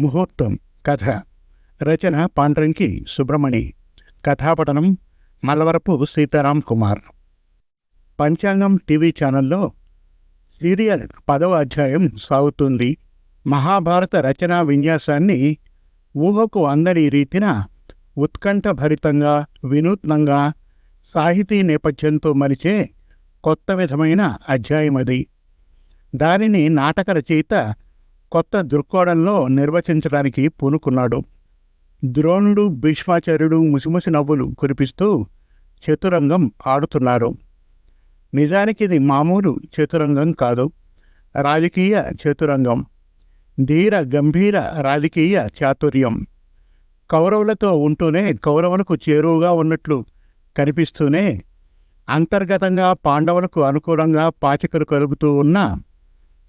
ముహూర్తం కథ రచన పాండ్రంకి సుబ్రమణి కథాపఠనం మల్లవరపు సీతారాం కుమార్. పంచాంగం టీవీ ఛానల్లో సీరియల్ పదవ అధ్యాయం సాగుతుంది. మహాభారత రచనా విన్యాసాన్ని ఊహకు అందని రీతిన ఉత్కంఠభరితంగా వినూత్నంగా సాహితీ నేపథ్యంతో మలిచే కొత్త విధమైన అధ్యాయం అది దానిని నాటక రచయిత కొత్త దృక్కోణంలో నిర్వచించడానికి పూనుకున్నాడు. ద్రోణుడు భీష్మాచార్యుడు ముసిముసి నవ్వులు కురిపిస్తూ చతురంగం ఆడుతున్నారు. నిజానికి ఇది మామూలు చతురంగం కాదు. రాజకీయ చతురంగం. ధీర గంభీర రాజకీయ చాతుర్యం. కౌరవులతో ఉంటూనే కౌరవులకు చేరువుగా ఉన్నట్లు కనిపిస్తూనే అంతర్గతంగా పాండవులకు అనుకూలంగా పాచికలు కలుపుతూ ఉన్న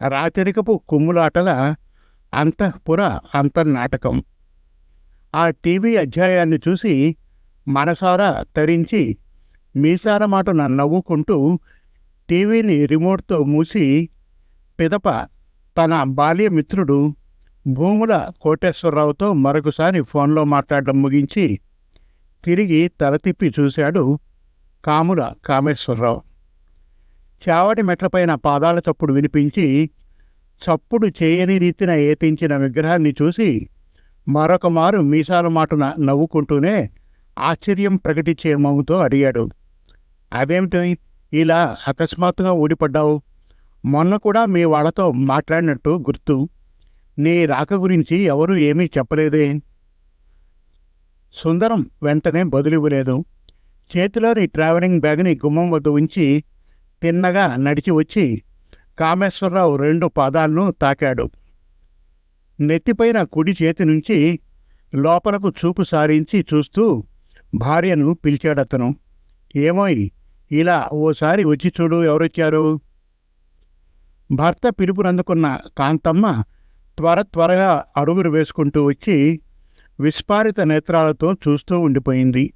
రాచరికపు కుమ్ములాటల అంతఃపుర అంతర్నాటకం. ఆ టీవీ అధ్యాయాన్ని చూసి మనసారా తరించి మీసాల మాటన నవ్వుకుంటూ టీవీని రిమోట్తో మూసి పిదప తన బాల్యమిత్రుడు భూముల కోటేశ్వరరావుతో మరొకసారి ఫోన్లో మాట్లాడడం ముగించి తిరిగి తల తిప్పి చూశాడు కాముల కామేశ్వరరావు. చావటి మెట్లపైన పాదాల చప్పుడు వినిపించి చప్పుడు చేయని రీతిన ఏతించిన విగ్రహాన్ని చూసి మరొక మారు మీసాల మాటన నవ్వుకుంటూనే ఆశ్చర్యం ప్రకటించే మమ్ముతో అడిగాడు. అదేమిటి ఇలా అకస్మాత్తుగా ఊడిపడ్డావు? మొన్న కూడా మీ వాళ్ళతో మాట్లాడినట్టు గుర్తు. నీ రాక గురించి ఎవరూ ఏమీ చెప్పలేదే. సుందరం వెంటనే బదులివ్వలేదు. చేతిలోని ట్రావెలింగ్ బ్యాగ్ని గుమ్మం వద్ద ఉంచి తిన్నగా నడిచి వచ్చి కామేశ్వరరావు రెండు పాదాలను తాకాడు. నెత్తిపైన కుడి చేతి నుంచి లోపలకు చూపు సారించి చూస్తూ భార్యను పిలిచాడతను. ఏమోయ్ ఇలా ఓసారి వచ్చి చూడు ఎవరొచ్చారు? భర్త పిలుపునందుకున్న కాంతమ్మ త్వర త్వరగా అడుగులు వేసుకుంటూ వచ్చి విస్పారిత నేత్రాలతో చూస్తూ ఉండిపోయింది.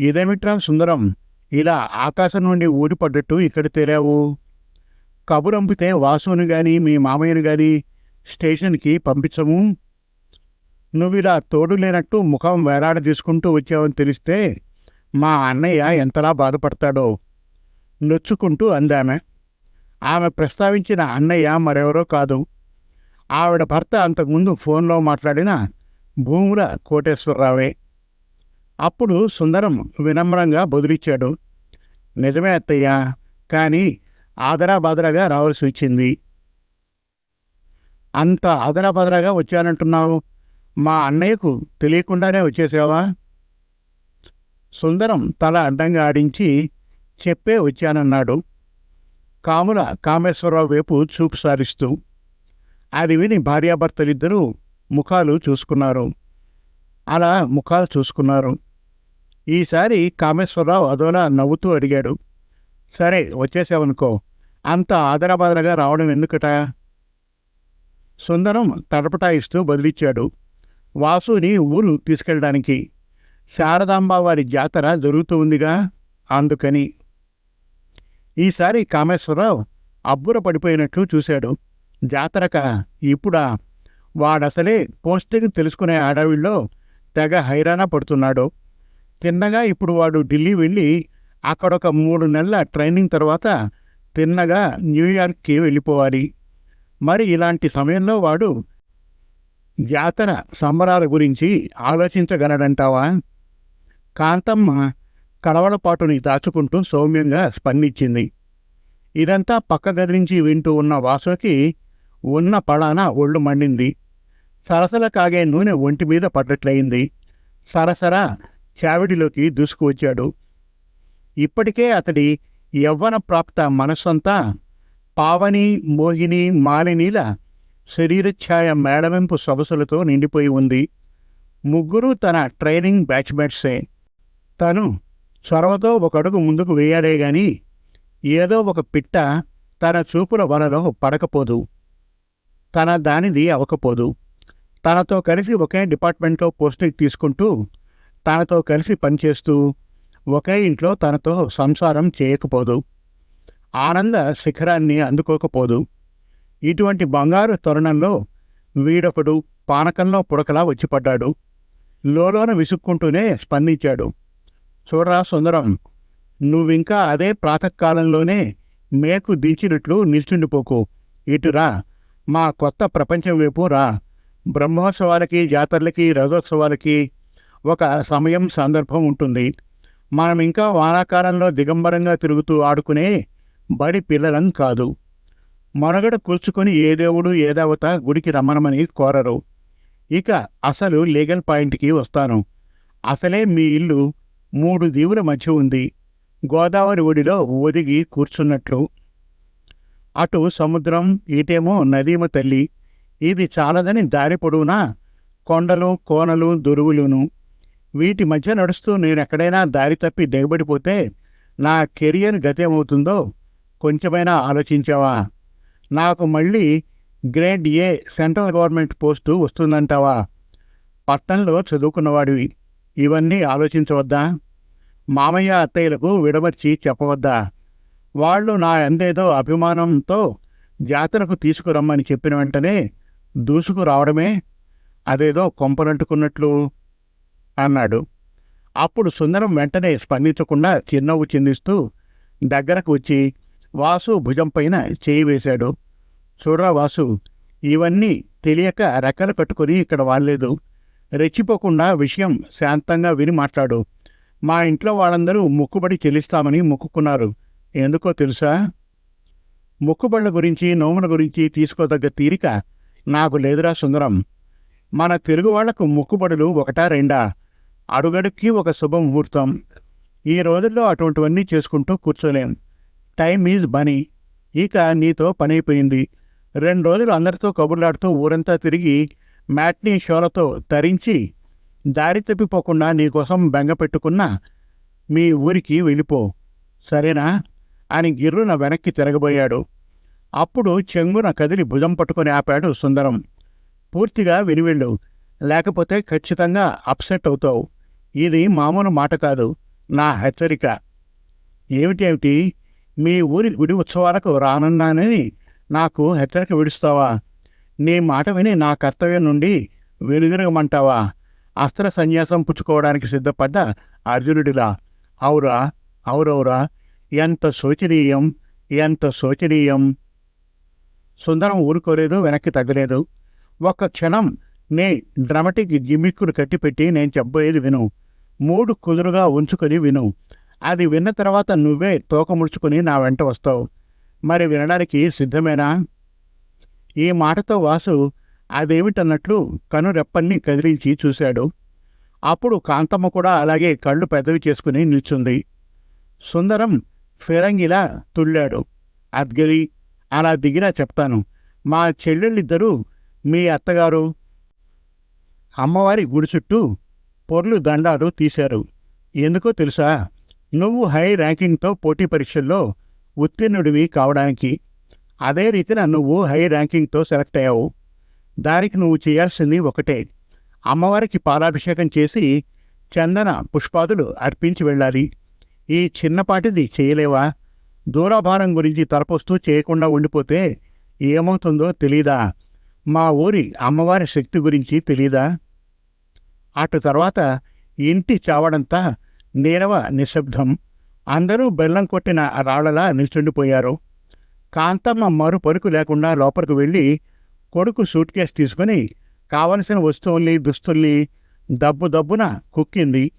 ఇదేమిట్రా సుందరం? ఇలా ఆకాశం నుండి ఊడిపడ్డట్టు ఇక్కడ తెరావు. కబురంపితే వాసుని గాని మీ మామయ్యను గాని స్టేషన్కి పంపించము. నువ్వు ఇలా తోడు లేనట్టు ముఖం వేలాడ తీసుకుంటూ వచ్చావని తెలిస్తే మా అన్నయ్య ఎంతలా బాధపడతాడో నొచ్చుకుంటూ అందామె. ఆమె ప్రస్తావించిన అన్నయ్య మరెవరో కాదు. ఆవిడ భర్త అంతకుముందు ఫోన్లో మాట్లాడిన భూముల కోటేశ్వరరావే. అప్పుడు సుందరం వినమ్రంగా బదులిచ్చాడు నిజమే అత్తయ్య కానీ ఆదరాబాదరాగా రావాల్సి వచ్చింది. అంత ఆదరాబాదరాగా వచ్చానంటున్నావు? మా అన్నయ్యకు తెలియకుండానే వచ్చేసావా? సుందరం తల అడ్డంగా ఆడించి చెప్పే వచ్చానన్నాడు. కాముల కామేశ్వరరావు వైపు చూపు సారిస్తూ అది విని భార్యాభర్తలిద్దరూ ముఖాలు చూసుకున్నారు. అలా ముఖాలు చూసుకున్నారు. ఈసారి కామేశ్వరరావు అదోలా నవ్వుతూ అడిగాడు. సరే వచ్చేసావనుకో. అంత ఆదరాబాదరగా రావడం ఎందుకట? సుందరం తడపటాయిస్తూ బదిలిచ్చాడు. వాసుని ఊరు తీసుకెళ్ళడానికి. శారదాంబావారి జాతర జరుగుతూ ఉందిగా? అందుకని. ఈసారి కామేశ్వరరావు అబ్బుర పడిపోయినట్లు చూశాడు. జాతరక ఇప్పుడా? వాడసలే పోస్టింగ్ తెలుసుకునే అడవిలో తెగ హైరాణ పడుతున్నాడు. తిన్నగా ఇప్పుడు వాడు ఢిల్లీ వెళ్ళి అక్కడ ఒక మూడు నెలల ట్రైనింగ్ తర్వాత తిన్నగా న్యూయార్క్కి వెళ్ళిపోవాలి. మరి ఇలాంటి సమయంలో వాడు జాతర సంబరాల గురించి ఆలోచించగలడంటావా? కాంతమ్మ కడవలపాటుని దాచుకుంటూ సౌమ్యంగా స్పందించింది. ఇదంతా పక్క గది నుంచి వింటూ ఉన్న వాసుకి ఉన్న పడాన ఒళ్ళు మండింది. సరసల కాగే నూనె ఒంటి మీద పడ్డట్లయింది. సరసర చావిడిలోకి దూసుకువచ్చాడు. ఇప్పటికే అతడి యవ్వన ప్రాప్త మనస్సంతా పావని మోహిని మాలినీల శరీరఛాయ మేళవింపు సొగసులతో నిండిపోయి ఉంది. ముగ్గురు తన ట్రైనింగ్ బ్యాచ్మేట్సే. తను చొరవతో ఒక అడుగు ముందుకు వేయాలే గాని ఏదో ఒక పిట్ట తన చూపుల వలలో పడకపోదు. తన దానిది అవకపోదు. తనతో కలిసి ఒకే డిపార్ట్మెంట్లో పోస్టింగ్ తీసుకుంటూ తనతో కలిసి పనిచేస్తూ ఒకే ఇంట్లో తనతో సంసారం చేయకపోదు. ఆనంద శిఖరాన్ని అందుకోకపోదు. ఇటువంటి బంగారు తరుణంలో వీడొకడు పానకంలో పుడకలా వచ్చిపడ్డాడు. లోలోన విసుక్కుంటూనే స్పందించాడు. చూడరా సుందరం నువ్వింకా అదే ప్రాతకాలంలోనే మేకు దించినట్లు నిల్చుండిపోకు. ఇటురా మా కొత్త ప్రపంచం వైపు రా. బ్రహ్మోత్సవాలకి జాతరలకి రథోత్సవాలకి ఒక సమయం సందర్భం ఉంటుంది. మనం ఇంకా వానాకాలంలో దిగంబరంగా తిరుగుతూ ఆడుకునే బడి పిల్లలం కాదు. మనుగడ కూల్చుకొని ఏ దేవుడు ఏ దేవత గుడికి రమ్మనమని కోరరు. ఇక అసలు లీగల్ పాయింట్కి వస్తాను. అసలే మీ ఇల్లు మూడు దీవుల మధ్య ఉంది. గోదావరి ఒడిలో ఒదిగి కూర్చున్నట్లు. అటు సముద్రం ఇటేమో నదీమ తల్లి. ఇది చాలదని దారి పొడవునా? కొండలు కోనలు దురువులును. వీటి మధ్య నడుస్తూ నేను ఎక్కడైనా దారి తప్పి దిగబడిపోతే నా కెరియర్ గతేమవుతుందో కొంచెమైనా ఆలోచించావా? నాకు మళ్ళీ grade A central government post వస్తుందంటావా? పట్టణంలో చదువుకున్నవాడివి. ఇవన్నీ ఆలోచించవద్దా? మామయ్య అత్తయ్యలకు విడమర్చి చెప్పవద్దా? వాళ్ళు నా ఎందేదో అభిమానంతో జాతరకు తీసుకురమ్మని చెప్పిన వెంటనే దూసుకురావడమే? అదేదో కొంపనంటుకున్నట్లు అన్నాడు. అప్పుడు సుందరం వెంటనే స్పందించకుండా చిరునవ్వు చిందిస్తూ దగ్గరకు వచ్చి వాసు భుజంపైన చేయి వేశాడు. చూడరా వాసు ఇవన్నీ తెలియక రెక్కలు కట్టుకొని ఇక్కడ వాళ్ళేదు రెచ్చిపోకుండా విషయం శాంతంగా విని మాట్లాడు. మా ఇంట్లో వాళ్ళందరూ మొక్కుబడి చెల్లిస్తామని మొక్కుకున్నారు. ఎందుకో తెలుసా? మొక్కుబళ్ళ గురించి నోముల గురించి తీసుకోదగ్గ తీరిక నాకు లేదురా సుందరం. మన తెలుగు వాళ్ళకు మొక్కుబడులు ఒకటా రెండా? అడుగడుక్కి ఒక శుభముహూర్తం ఈ రోజుల్లో అటువంటివన్నీ చేసుకుంటూ కూర్చోలేం. టైం ఈజ్ బనీ ఇక నీతో పనైపోయింది. రెండు రోజులు అందరితో కబుర్లాడుతూ ఊరంతా తిరిగి మ్యాట్ని షోలతో తరించి దారి తప్పిపోకుండా నీకోసం బెంగ పెట్టుకున్న మీ ఊరికి వెళ్ళిపో. సరేనా? అని గిర్రున వెనక్కి తిరగబోయాడు. అప్పుడు చెంగున కదిలి భుజం పట్టుకొని ఆపాడు సుందరం. పూర్తిగా వినివెళ్ళు. లేకపోతే ఖచ్చితంగా అప్సెట్ అవుతావు. ఇది మామూలు మాట కాదు. నా హెచ్చరిక. ఏమిటేమిటి మీ ఊరి గుడి ఉత్సవాలకు రానున్నానని నాకు హెచ్చరిక విడుస్తావా? నీ మాట విని నా కర్తవ్యం నుండి వెనుదిరగమంటావా? అస్త్ర సన్యాసం పుచ్చుకోవడానికి సిద్ధపడ్డ అర్జునుడిలా. అవురా అవురవురా ఎంత శోచనీయం ఎంత శోచనీయం. సుందరం ఊరుకోలేదు వెనక్కి తగ్గలేదు. ఒక్క క్షణం నే డ్రమటిక్ గిమ్మిక్కులు కట్టిపెట్టి నేను చెప్పబోయేది విను. మూడు కుదురుగా ఉంచుకొని విను. అది విన్న తర్వాత నువ్వే తోక ముడుచుకొని నా వెంట వస్తావు. మరి వినడానికి సిద్ధమేనా? ఈ మాటతో వాసు అదేమిటన్నట్లు కనురెప్పల్ని కదిలించి చూశాడు. అప్పుడు కాంతమ్మ కూడా అలాగే కళ్ళు పెద్దవి చేసుకుని నిల్చుంది. సుందరం ఫిరంగిలా తుళ్ళాడు. అద్గలి అలా దిగినా చెప్తాను. మా చెల్లెళ్ళిద్దరూ మీ అత్తగారు అమ్మవారి గుడి చుట్టూ పొర్లు దండాలు తీశారు. ఎందుకో తెలుసా? నువ్వు హై ర్యాంకింగ్తో పోటీ పరీక్షల్లో ఉత్తీర్ణుడివి కావడానికి. అదే రీతిన నువ్వు హై ర్యాంకింగ్తో సెలెక్ట్ అయ్యావు. దానికి నువ్వు చేయాల్సింది ఒకటే. అమ్మవారికి పాలాభిషేకం చేసి చందన పుష్పాదులు అర్పించి వెళ్ళాలి. ఈ చిన్నపాటిది చేయలేవా? దూరాభారం గురించి తలపొస్తూ చేయకుండా ఉండిపోతే ఏమవుతుందో తెలీదా? మా ఊరి అమ్మవారి శక్తి గురించి తెలీదా? అటు తర్వాత ఇంటి చావడంతా నీరవ నిశ్శబ్దం. అందరూ బెల్లం కొట్టిన రాళ్ళలా నిల్చుండిపోయారు. కాంతమ్మ మరు పరుకు లేకుండా లోపలికి వెళ్ళి కొడుకు సూట్ కేసు తీసుకుని కావలసిన వస్తువుల్ని దుస్తుల్ని దబ్బు దబ్బున కుక్కింది.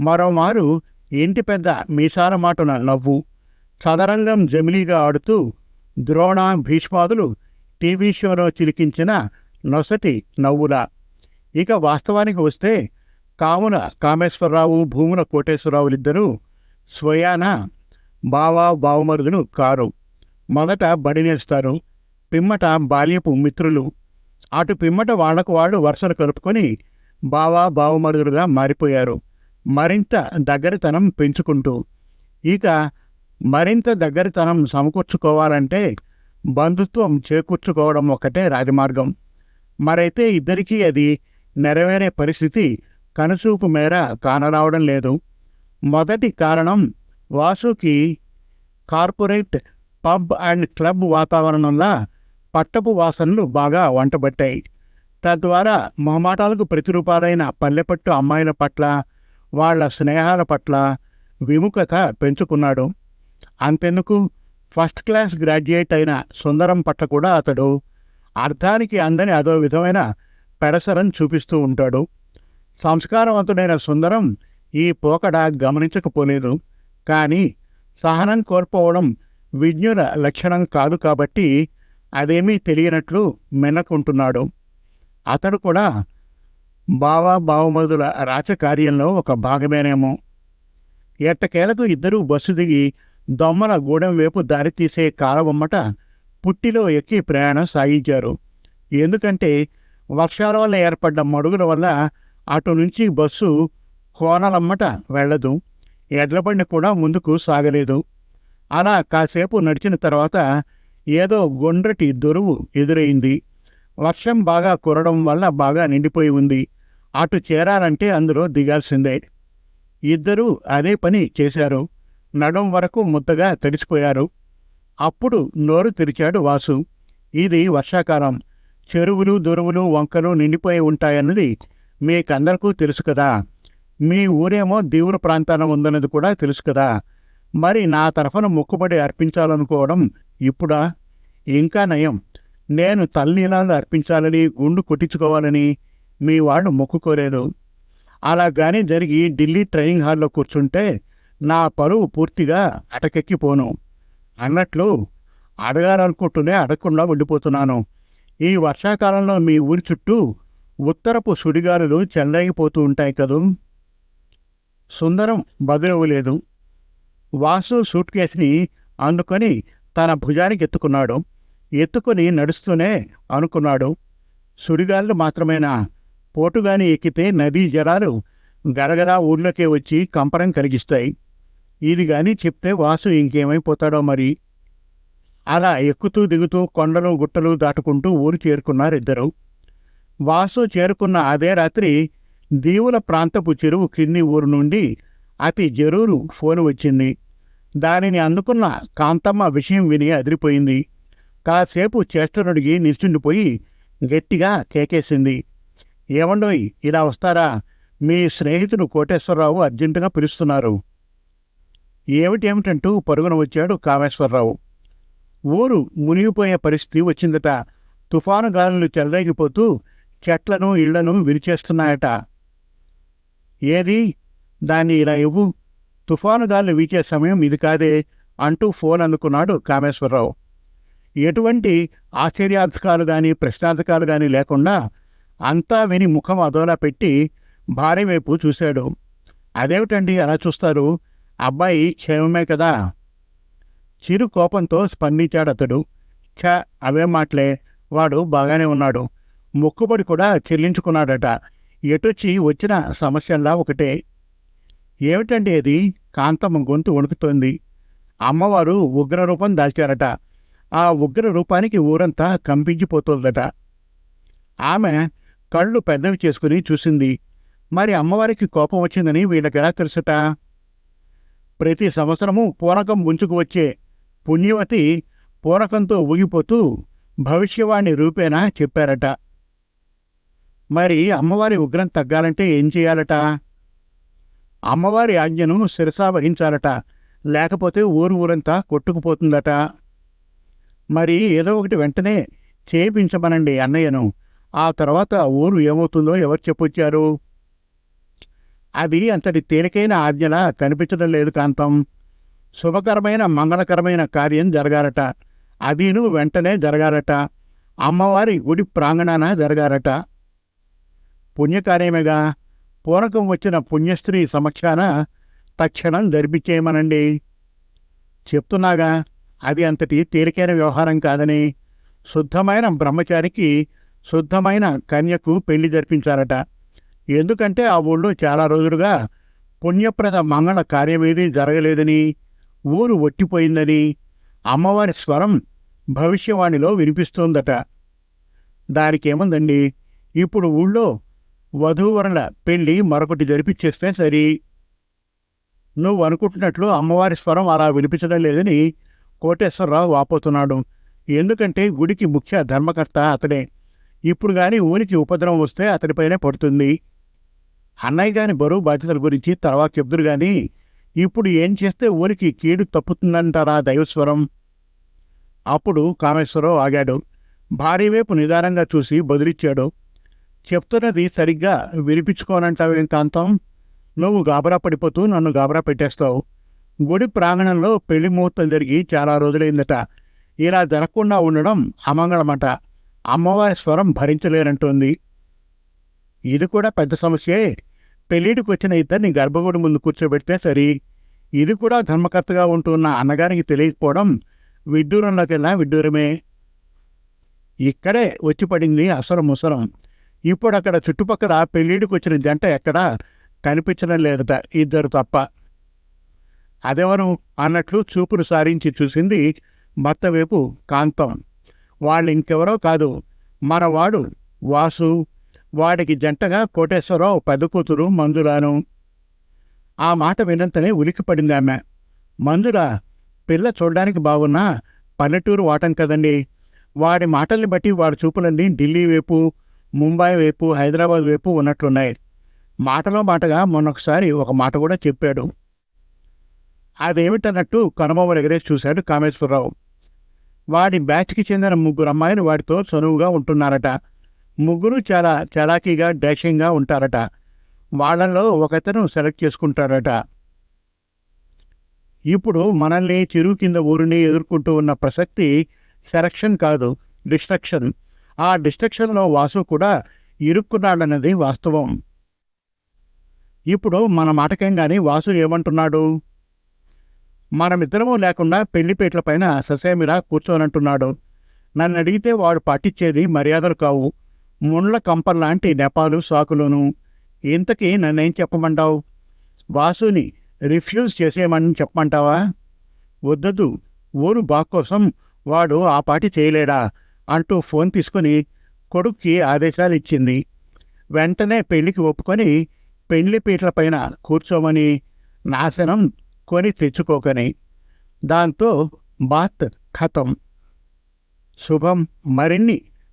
మరోమారు ఇంటి పెద్ద మీసాల మాటున నవ్వు చదరంగం జమిలీగా ఆడుతూ ద్రోణ భీష్మాదులు టీవీ షోలో చిలికించిన నొసటి నవ్వులా ఇక వాస్తవానికి వస్తే కామున కామేశ్వరరావు భూముల కోటేశ్వరరావులిద్దరూ స్వయాన బావా బావమరుదును కారు. మొదట బడినేస్తారు పిమ్మట బాల్యపు మిత్రులు. అటు పిమ్మట వాళ్ళకు వాళ్ళు వరుసలు కలుపుకొని బావా బావమరుదులుగా మారిపోయారు. మరింత దగ్గరితనం పెంచుకుంటూ. ఇక మరింత దగ్గరితనం సమకూర్చుకోవాలంటే బంధుత్వం చేకూర్చుకోవడం ఒక్కటే రాజమార్గం. మరైతే ఇద్దరికీ అది నెరవేరే పరిస్థితి కనుచూపు మేర కానరావడం లేదు. మొదటి కారణం Vasuki corporate pub and club వాతావరణంలో పట్టపు వాసనలు బాగా వంటబట్టాయి. తద్వారా మొహమాటాలకు ప్రతిరూపాలైన పల్లెపట్టు అమ్మాయిల పట్ల వాళ్ళ స్నేహాల పట్ల విముఖత పెంచుకున్నాడు. అంతెందుకు? ఫస్ట్ క్లాస్ గ్రాడ్యుయేట్ అయిన సుందరం పట్ల కూడా అతడు అర్థానికి అందని అదో విధమైన పెడసరం చూపిస్తూ ఉంటాడు. సంస్కారవంతుడైన సుందరం ఈ పోకడ గమనించకపోలేదు. కానీ సహనం కోల్పోవడం విజ్ఞుల లక్షణం కాదు కాబట్టి అదేమీ తెలియనట్లు మెన్నకుంటున్నాడు అతడు కూడా బావా బావమధుల రాచకార్యంలో ఒక భాగమేనేమో. ఎట్టకేలకు ఇద్దరూ బస్సు దిగి దొమ్మల గూడెం వైపు దారితీసే కాలవమ్మట పుట్టిలో ఎక్కి ప్రయాణం సాగించారు. ఎందుకంటే వర్షాల వల్ల ఏర్పడ్డ మడుగుల వల్ల అటు నుంచి బస్సు కోనలమ్మట వెళ్ళదు. ఎడ్లబండి కూడా ముందుకు సాగలేదు. అలా కాసేపు నడిచిన తర్వాత ఏదో గుండ్రటి దొరువు ఎదురైంది. వర్షం బాగా కురడం వల్ల బాగా నిండిపోయి ఉంది. అటు చేరాలంటే అందులో దిగాల్సిందే. ఇద్దరూ అదే పని చేశారు. నడం వరకు ముద్దగా తడిసిపోయారు. అప్పుడు నోరు తెరిచాడు వాసు. ఇది వర్షాకాలం. చెరువులు దొరువులు వంకలు నిండిపోయి ఉంటాయన్నది మీకందరికీ తెలుసు కదా. మీ ఊరేమో దీవుల ప్రాంతాన ఉందన్నది కూడా తెలుసు కదా. మరి నా తరఫున మొక్కుబడి అర్పించాలనుకోవడం ఇప్పుడా? ఇంకా నయం. నేను తల్లీలాలు అర్పించాలని గుండు కొట్టించుకోవాలని మీ వాళ్ళు మొక్కుకోలేదు. అలా కానీ జరిగి ఢిల్లీ ట్రైనింగ్ హాల్లో కూర్చుంటే నా పరువు పూర్తిగా అటకెక్కిపోను. అన్నట్లు అడగాలనుకుంటూనే అడగకుండా ఉండిపోతున్నాను. ఈ వర్షాకాలంలో మీ ఊరి చుట్టూ ఉత్తరపు సుడిగాలులు చెల్లగిపోతూ ఉంటాయి కదూ? సుందరం బదులవ్వలేదు వాసు సూట్ కేసుని అందుకొని తన భుజానికి ఎత్తుకున్నాడు. ఎత్తుకొని నడుస్తూనే అనుకున్నాడు. సుడిగాళ్ళు మాత్రమేనా? పోటుగాని ఎక్కితే నదీ జలాలు గరగరా ఊర్లోకే వచ్చి కంపరం కలిగిస్తాయి. ఇది కానీ చెప్తే వాసు ఇంకేమైపోతాడో మరి? అలా ఎక్కుతూ దిగుతూ కొండలు గుట్టలు దాటుకుంటూ ఊరు చేరుకున్నారు ఇద్దరు. వాసు చేరుకున్న అదే రాత్రి దీవుల ప్రాంతపు చెరువు కింది ఊరు నుండి అతి జరూరు ఫోన్ వచ్చింది. దానిని అందుకున్న కాంతమ్మ విషయం విని అదిరిపోయింది. కాసేపు చేష్టనుడిగి నిల్చుండిపోయి గట్టిగా కేకేసింది. ఏమండోయ్ ఇలా వస్తారా? మీ స్నేహితుడు కోటేశ్వరరావు అర్జెంటుగా పిలుస్తున్నారు. ఏమిటేమిటంటూ పరుగున వచ్చాడు కామేశ్వరరావు. ఊరు మునిగిపోయే పరిస్థితి వచ్చిందట. తుఫాను గాలులు చెలరేగిపోతూ చెట్లను ఇళ్ళను విరిచేస్తున్నాయట. ఏది? దాన్ని ఇలా ఇవ్వు. తుఫాను గాలు వీచే సమయం ఇది కాదే అంటూ ఫోన్ అందుకున్నాడు కామేశ్వరరావు. ఎటువంటి ఆశ్చర్యార్థకాలు కానీ ప్రశ్నార్థకాలు కానీ లేకుండా అంతా విని ముఖం అదోలా పెట్టి భార్య వైపు చూశాడు. అదేమిటండి అలా చూస్తారు? అబ్బాయి క్షేమమే కదా. చిరు కోపంతో స్పందించాడతడు. ఛ అవే మాటలే. వాడు బాగానే ఉన్నాడు. మొక్కుబడి కూడా చెల్లించుకున్నాడట. ఎటొచ్చి వచ్చిన సమస్యల్లా ఒకటే. ఏమిటండి అది కాంతమ్మ గొంతు వణుకుతోంది. అమ్మవారు ఉగ్రరూపం దాల్చారట. ఆ ఉగ్ర రూపానికి ఊరంతా కంపించిపోతోందట. ఆమె కళ్ళు పెద్దవి చేసుకుని చూసింది. మరి అమ్మవారికి కోపం వచ్చిందని వీళ్ళకెలా తెలుసట? ప్రతి సంవత్సరము పూనకం ముంచుకు వచ్చే పుణ్యవతి పూరకంతో ఊగిపోతూ భవిష్యవాణి రూపేణా చెప్పారట. మరి అమ్మవారి ఉగ్రం తగ్గాలంటే ఏం చేయాలట? అమ్మవారి ఆజ్ఞను శిరసా వహించాలట లేకపోతే ఊరు ఊరంతా కొట్టుకుపోతుందట. మరి ఏదో ఒకటి వెంటనే చేయించమనండి అన్నయ్యను. ఆ తర్వాత ఊరు ఏమవుతుందో ఎవరు చెప్పొచ్చారు? అది అంతటి తేలికైన ఆజ్ఞలా కనిపించడం లేదు కాంతం. శుభకరమైన మంగళకరమైన కార్యం జరగాలట. అదీను వెంటనే జరగాలట. అమ్మవారి గుడి ప్రాంగణాన జరగాలట. పుణ్యకార్యమేగా. పూనకం వచ్చిన పుణ్యస్త్రీ సమక్షాన తక్షణం జరిపించేయమనండి. చెప్తున్నాగా అది అంతటి తేలికైన వ్యవహారం కాదని. శుద్ధమైన బ్రహ్మచారికి శుద్ధమైన కన్యకు పెళ్ళి జరిపించాలట. ఎందుకంటే ఆ ఊళ్ళో చాలా రోజులుగా పుణ్యప్రద మంగళ కార్యమేది జరగలేదని. ఊరు ఒట్టిపోయిందని అమ్మవారి స్వరం భవిష్యవాణిలో వినిపిస్తోందట. దానికేముందండి? ఇప్పుడు ఊళ్ళో వధూవరుల పెళ్ళి మరొకటి జరిపించేస్తే సరి. నువ్వు అనుకుంటున్నట్లు అమ్మవారి స్వరం అలా వినిపించడం లేదని కోటేశ్వరరావు వాపోతున్నాడు. ఎందుకంటే గుడికి ముఖ్య ధర్మకర్త అతడే. ఇప్పుడు కానీ ఊరికి ఉపద్రవం వస్తే అతనిపైనే పడుతుంది. అన్నయ్య గారి బరువు బాధ్యతల గురించి తర్వాత చెప్దురు కానీ ఇప్పుడు ఏం చేస్తే ఊరికి కీడు తప్పుతుందంటారా దైవస్వరం? అప్పుడు కామేశ్వరరావు ఆగాడు. భార్య వైపు నిదానంగా చూసి బదిలిచ్చాడు. చెప్తున్నది సరిగ్గా వినిపించుకోనంటావేం కాంతం? నువ్వు గాబరా పడిపోతూ నన్ను గాబరా పెట్టేస్తావు. గుడి ప్రాంగణంలో పెళ్ళి ముహూర్తం జరిగి చాలా రోజులైందట. ఇలా జరగకుండా ఉండడం అమంగళమట. అమ్మవారి స్వరం భరించలేనంటోంది. ఇది కూడా పెద్ద సమస్యే. పెళ్ళిడికి వచ్చిన ఇద్దరిని గర్భగుడి ముందు కూర్చోబెడితే సరి. ఇది కూడా ధర్మకర్తగా ఉంటున్న అన్నగారికి తెలియకపోవడం విడ్డూరంలోకెళ్ళా విడ్డూరమే. ఇక్కడే వచ్చి పడింది అసలు ముసలం. ఇప్పుడు అక్కడ చుట్టుపక్కల పెళ్ళిడికి వచ్చిన జంట ఎక్కడ కనిపించడం లేదట ఇద్దరు తప్ప. అదెవరు అన్నట్లు చూపులు సారించి చూసింది భర్త వైపు కాంతం. వాళ్ళు ఇంకెవరో కాదు మనవాడు వాసు. వాడికి జంటగా కోటేశ్వరరావు పెద్ద కూతురు మంజులాను. ఆ మాట వినంతనే ఉలికిపడింది ఆమె. మంజుల పిల్ల చూడడానికి బాగున్నా పల్లెటూరు వాటం కదండి. వాడి మాటల్ని బట్టి వాడి చూపులన్నీ ఢిల్లీ వైపు ముంబై వైపు హైదరాబాద్ వైపు ఉన్నట్లున్నాయి. మాటలో మాటగా మొన్నొకసారి ఒక మాట కూడా చెప్పాడు. అదేమిటన్నట్టు కనుమమ్మలు ఎగరేసి చూశాడు కామేశ్వరరావు. వాడి బ్యాచ్కి చెందిన ముగ్గురు అమ్మాయిలు వాడితో చనువుగా ఉంటున్నారట. ముగ్గురు చాలా చలాకీగా డాషింగ్గా ఉంటారట. వాళ్ళల్లో ఒకతను సెలెక్ట్ చేసుకుంటాడట. ఇప్పుడు మనల్ని చెరువు కింద ఊరిని ఎదుర్కొంటూ ఉన్న ప్రసక్తి సెలక్షన్ కాదు డిస్ట్రక్షన్. ఆ డిస్ట్రక్షన్లో వాసు కూడా ఇరుక్కున్నాడన్నది వాస్తవం. ఇప్పుడు మన మాటకంగానే వాసు ఏమంటున్నాడు? మనమిద్దరము లేకుండా పెళ్ళిపేట్ల పైన ససేమిరా కూర్చోనంటున్నాడు. నన్ను అడిగితే వాడు పాటించేది మర్యాదలు కావు. ముండ్ల కంపల్లాంటి నెపాలు సాకులోను ఇంతకీ నన్నేం చెప్పమంటావు? వాసుని రిఫ్యూజ్ చేసేయమని చెప్పమంటావా? వద్దదు ఊరు బాక్కోసం వాడు ఆ పాటి చేయలేడా? అంటూ ఫోన్ తీసుకుని కొడుక్కి ఆదేశాలు ఇచ్చింది వెంటనే పెళ్ళికి ఒప్పుకొని పెళ్ళి పీటల పైన కూర్చోమని నాశనం కొని తెచ్చుకోకని. దాంతో బాత్ ఖతం. శుభం మరిన్ని